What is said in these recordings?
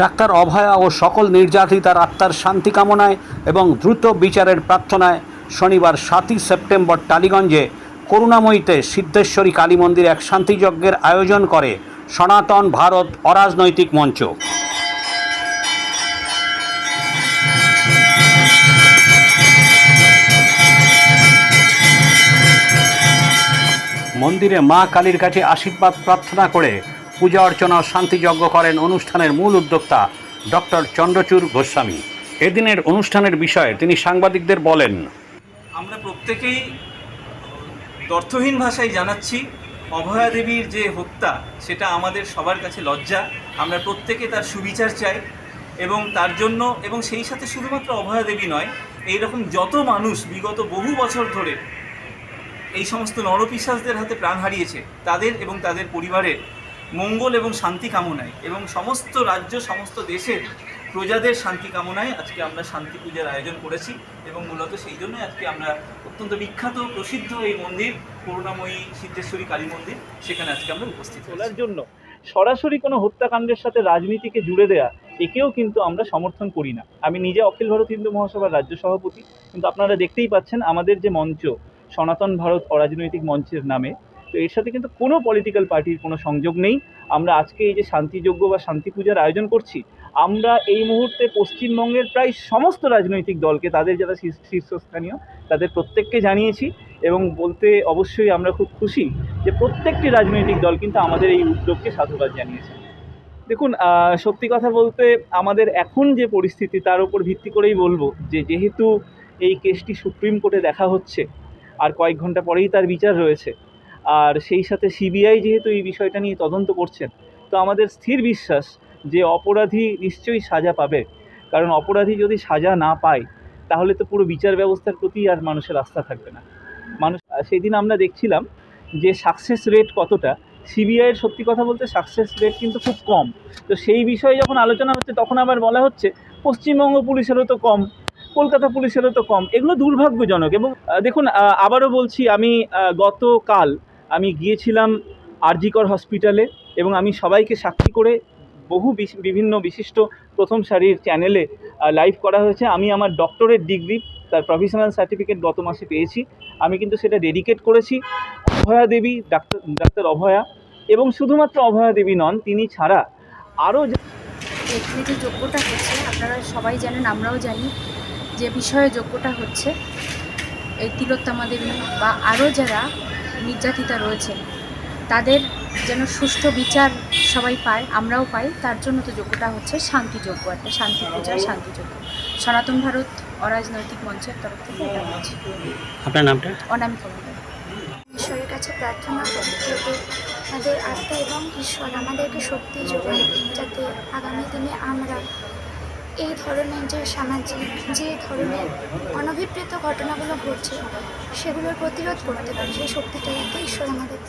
Doctor অভয়া ও সকল নির্যাতিতার আত্মার শান্তি কামনায় এবং দ্রুত বিচারের প্রার্থনায় শনিবার সাতই সেপ্টেম্বর টালিগঞ্জে করুণাময়ীতে সিদ্ধেশ্বরী কালী মন্দির এক শান্তিযজ্ঞের আয়োজন করে সনাতন ভারত অরাজনৈতিক মঞ্চ। মন্দিরে মা কালীর কাছে আশীর্বাদ প্রার্থনা করে পূজা অর্চনা শান্তিযজ্ঞ করেন অনুষ্ঠানের মূল উদ্যোক্তা ডক্টর চন্দ্রচূড় গোস্বামী। এদিনের অনুষ্ঠানের বিষয়ে তিনি সাংবাদিকদের বলেন, আমরা প্রত্যেকেই অর্থহীন ভাষায় জানাচ্ছি, অভয়া দেবীর যে হত্যা, সেটা আমাদের সবার কাছে লজ্জা। আমরা প্রত্যেকে তার সুবিচার চাই এবং তার জন্য এবং সেই সাথে শুধুমাত্র অভয়া দেবী নয় এই রকম যত মানুষ বিগত বহু বছর ধরে এই সমস্ত নরপিশাচদের হাতে প্রাণ হারিয়েছে, তাদের এবং তাদের পরিবারের মঙ্গল এবং শান্তি কামনায় এবং সমস্ত রাজ্য, সমস্ত দেশের প্রজাদের শান্তি কামনায় আজকে আমরা শান্তি পূজার আয়োজন করেছি এবং মূলত সেই জন্যই আজকে আমরা অত্যন্ত বিখ্যাত, প্রসিদ্ধ এই মন্দির, করুণাময়ী সিদ্ধেশ্বরী কালী মন্দির, সেখানে আজকে আমরা উপস্থিত তোলার জন্য সরাসরি কোনো হত্যাকাণ্ডের সাথে রাজনীতিকে জুড়ে দেয়া, একেও কিন্তু আমরা সমর্থন করি না। আমি নিজে অখিল ভারত হিন্দু মহাসভার রাজ্য সভাপতি, কিন্তু আপনারা দেখতেই পাচ্ছেন আমাদের যে মঞ্চ, সনাতন ভারত অরাজনৈতিক মঞ্চের নামে তো এর সাথে কিন্তু কোনো পলিটিক্যাল পার্টির কোনো সংযোগ নেই। আমরা আজকে এই যে শান্তিযোগ্য বা শান্তি পূজার আয়োজন করছি, আমরা এই মুহূর্তে পশ্চিমবঙ্গের প্রায় সমস্ত রাজনৈতিক দলকে, তাদের যারা শীর্ষ- শীর্ষস্থানীয়, তাদের প্রত্যেককে জানিয়েছি এবং বলতে অবশ্যই আমরা খুব খুশি যে প্রত্যেকটি রাজনৈতিক দল কিন্তু আমাদের এই উদ্যোগকে সাধুবাদ জানিয়েছে। দেখুন সত্যি কথা বলতে আমাদের এখন যে পরিস্থিতি তার উপর ভিত্তি করেই বলব যে যেহেতু এই কেসটি সুপ্রিম কোর্টে দেখা হচ্ছে, আর কয়েক ঘণ্টা পরেই তার বিচার রয়েছে আর সেই সাথে সিবিআই যেহেতু এই বিষয়টা নিয়ে তদন্ত করছেন, তো আমাদের স্থির বিশ্বাস যে অপরাধী নিশ্চয়ই সাজা পাবে। কারণ অপরাধী যদি সাজা না পায়, তাহলে তো পুরো বিচার ব্যবস্থার প্রতি আর মানুষের আস্থা থাকবে না। মানুষ সেদিন আমরা দেখছিলাম যে সাকসেস রেট কতটা সিবিআইয়ের সত্যি কথা বলতে সাকসেস রেট কিন্তু খুব কম। তো সেই বিষয়ে যখন আলোচনা হচ্ছে, তখন আবার বলা হচ্ছে, পশ্চিমবঙ্গ পুলিশেরও তো কম, কলকাতা পুলিশেরও তো কম। এগুলো দুর্ভাগ্যজনক এবং দেখুন আবারও বলছি, আমি গতকাল আমি গিয়েছিলাম আরজিকর হসপিটালে এবং আমি সবাইকে সাক্ষী করে বহু বিভিন্ন বিশিষ্ট প্রথম সারির চ্যানেলে লাইভ করা হয়েছে। আমি আমার ডক্টরের ডিগ্রি তার প্রফেশনাল সার্টিফিকেট গত মাসে পেয়েছি। আমি কিন্তু সেটা ডেডিকেট করেছি। অভয়া দেবী, ডাক্তার ডাক্তার অভয়া এবং শুধুমাত্র অভয়া দেবী নন, তিনি ছাড়া আরও যে যোগ্যটা হচ্ছে, আপনারা সবাই জানেন, আমরাও জানি যে বিষয়ে যোগ্যটা হচ্ছে। এই তিলোত্তমা দেবী বা আরও যারা নির্যাতিতা রয়েছেন তাদের যেন সুষ্ঠু বিচার সবাই পায় আমরাও পাই তার জন্য তো যোগ্যটা হচ্ছে শান্তিযোগ্য একটা শান্তি পূজা শান্তিযোগ্য। সনাতন ভারত অরাজনৈতিক মঞ্চের তরফ থেকে এটা হচ্ছে। আপনার নামটা? অনামিকা। ঈশ্বরের কাছে প্রার্থনা করি যাতে তাদের আত্মা এবং ঈশ্বর আমাদেরকে শক্তি যোগায় যাতে আগামী দিনে আমরা এই ধরনের যে সামাজিক, যে ধরনের অনভিপ্রেত ঘটনাগুলো ঘটছে, সেগুলোর প্রতিরোধ করতে পারে, সেই শক্তিটা ঈশ্বর আমাদের।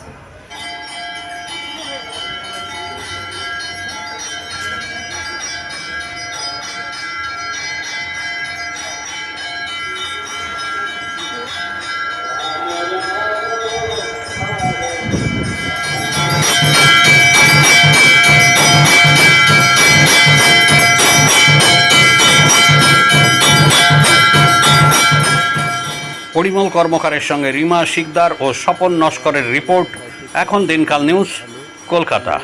পরিমল কর্মকারের সঙ্গে রিমা শিকদার ও স্বপন নস্করের রিপোর্ট। এখন দিনকাল নিউজ কলকাতা।